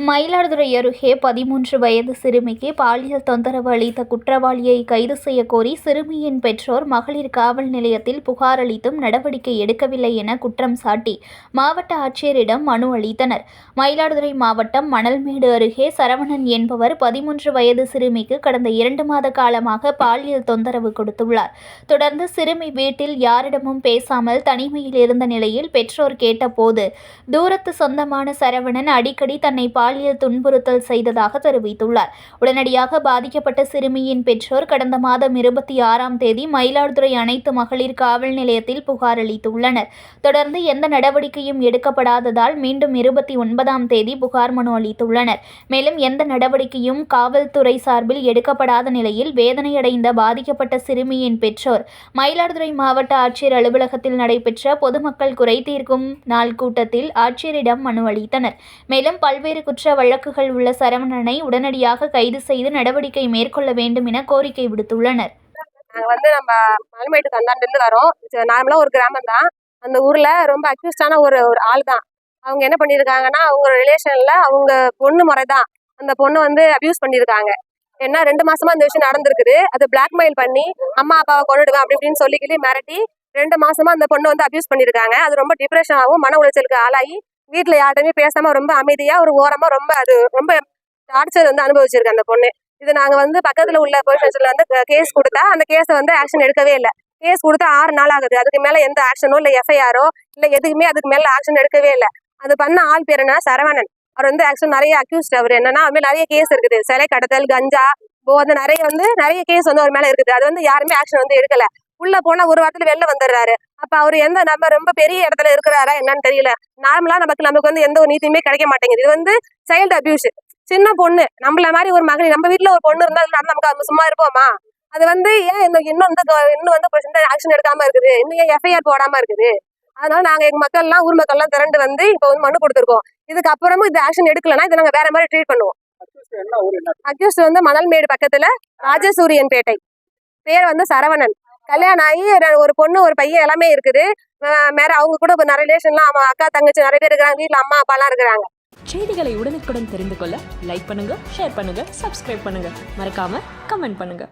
மயிலாடுதுறை அருகே பதிமூன்று வயது சிறுமிக்கு பாலியல் தொந்தரவு அளித்த குற்றவாளியை கைது செய்யக்கோரி கோரி சிறுமியின் பெற்றோர் மகளிர் காவல் நிலையத்தில் புகார் அளித்தும் நடவடிக்கை எடுக்கவில்லை என குற்றம் சாட்டி மாவட்ட ஆட்சியரிடம் மனு அளித்தனர். மயிலாடுதுறை மாவட்டம் மணல்மேடு அருகே சரவணன் என்பவர் பதிமூன்று வயது சிறுமிக்கு கடந்த இரண்டு மாத காலமாக பாலியல் தொந்தரவு கொடுத்துள்ளார். தொடர்ந்து சிறுமி வீட்டில் யாரிடமும் பேசாமல் தனிமையில் இருந்த நிலையில் பெற்றோர் கேட்டபோது தூரத்து சொந்தமான சரவணன் அடிக்கடி தன்னை பாலியல் துன்புறுத்தல் செய்ததாக தெரிவித்துள்ளார். உடனடியாக பாதிக்கப்பட்ட சிறுமியின் பெற்றோர் கடந்த மாதம் இருபத்தி ஆறாம் தேதி மயிலாடுதுறை அனைத்து மகளிர் காவல் நிலையத்தில் புகார் அளித்துள்ளனர். தொடர்ந்து எந்த நடவடிக்கையும் எடுக்கப்படாததால் மீண்டும் இருபத்தி ஒன்பதாம் தேதி புகார் மனு அளித்துள்ளனர். மேலும் எந்த நடவடிக்கையும் காவல்துறை சார்பில் எடுக்கப்படாத நிலையில் வேதனையடைந்த பாதிக்கப்பட்ட சிறுமியின் பெற்றோர் மயிலாடுதுறை மாவட்ட ஆட்சியர் அலுவலகத்தில் நடைபெற்ற பொதுமக்கள் குறை தீர்க்கும் நாள் கூட்டத்தில் ஆட்சியரிடம் மனு அளித்தனர். மேலும் பல்வேறு குற்ற வழக்குகள் உள்ள சரவணனை உடனடியாக கைது செய்து நடவடிக்கை மேற்கொள்ள வேண்டும் என கோரிக்கை விடுத்துள்ளனர். நாங்கள் வந்து நம்ம மலைமேட்டுக்கு அந்தாண்டு வரோம். நார்மலா ஒரு கிராமம் தான். அந்த ஊர்ல ரொம்ப அக்யூஸ்டான ஒரு ஒரு ஆள் தான். அவங்க என்ன பண்ணியிருக்காங்கன்னா அவங்க ரிலேஷன்ல அவங்க பொண்ணு முறை தான். அந்த பொண்ணு வந்து அபியூஸ் பண்ணியிருக்காங்க. என்ன ரெண்டு மாசமா இந்த விஷயம் நடந்திருக்குது. அது பிளாக்மெயில் பண்ணி அம்மா அப்பாவை கொண்டுடுவேன் அப்படி இப்படின்னு சொல்லிக்கிட்டு மிரட்டி ரெண்டு மாசமா அந்த பொண்ணு வந்து அபியூஸ் பண்ணியிருக்காங்க. அது ரொம்ப டிப்ரெஷன் ஆகும் மன உளைச்சலுக்கு ஆளாகி வீட்டுல யார்கிட்டயுமே பேசாம ரொம்ப அமைதியா ஒரு ஓரமா ரொம்ப அது ரொம்ப டார்ச்சர் வந்து அனுபவிச்சிருக்கு அந்த பொண்ணு. இது நாங்க வந்து பக்கத்துல உள்ள போலீஸ் ஸ்டேஷன்ல வந்து கேஸ் கொடுத்தா அந்த கேஸை வந்து ஆக்ஷன் எடுக்கவே இல்லை. கேஸ் கொடுத்தா ஆறு நாள் ஆகுது. அதுக்கு மேல எந்த ஆக்ஷனோ இல்ல எஃப்ஐஆரோ இல்ல எதுக்குமே அதுக்கு மேல ஆக்ஷன் எடுக்கவே இல்லை. அது பண்ண ஆள் பேர் என்ன? சரவணன். அவர் வந்து ஆக்சுவல் நிறைய அக்யூஸ்ட் அவர் என்னன்னா அது நிறைய கேஸ் இருக்குது. சிலை கடத்தல் கஞ்சா போதை நிறைய வந்து நிறைய கேஸ் வந்து அவர் மேல இருக்குது. அது வந்து யாருமே ஆக்ஷன் வந்து எடுக்கல. உள்ள போனா ஒரு வாரத்துல வெளில வந்துடுறாரு. அப்ப அவர் எந்த நம்ம ரொம்ப பெரிய இடத்துல இருக்கிறாரா என்னன்னு தெரியல. நார்மலா நமக்கு நமக்கு வந்து எந்த ஒரு நீதியுமே கிடைக்க மாட்டேங்குது. இது வந்து சைல்டு அபியூஸ் சின்ன பொண்ணு. நம்மள மாதிரி ஒரு மகளிர் நம்ம வீட்ல ஒரு பொண்ணு இருந்தா அது நமக்கு சும்மா இருப்போமா? அது வந்து ஏன் இந்த இன்னும் வந்து க- இன்னும் வந்து ஆக்ஷன் எடுக்காம இருக்குது? இன்னும் ஏன் எஃப்ஐஆர் போடாம இருக்குது? அதனால நாங்க எங்க மக்கள் எல்லாம் ஊர் மக்கள் எல்லாம் திரண்டு வந்து இப்ப வந்து மனு கொடுத்துருக்கோம். இதுக்கு அப்புறமும் இது ஆக்ஷன் எடுக்கலன்னா இதை நாங்க வேற மாதிரி ட்ரீட் பண்ணுவோம். அக்யூஸ்ட் வந்து மணல்மேடு பக்கத்துல ராஜசூரியன் பேட்டை பேர் வந்து சரவணன். கல்யாணம் ஆகி ஒரு பொண்ணு ஒரு பையன் எல்லாமே இருக்குது. அஹ் மேல அவங்க கூட நிறைய ரிலேஷன்லாம் அக்கா தங்கச்சி நிறைய பேர் இருக்கிறாங்க. வீட்டுல அம்மா அப்பா எல்லாம் இருக்கிறாங்க. செய்திகளை உடனுக்குடன் தெரிந்து கொள்ள லைக் பண்ணுங்க ஷேர் பண்ணுங்க சப்ஸ்கிரைப் பண்ணுங்க. மறக்காம கமெண்ட் பண்ணுங்க.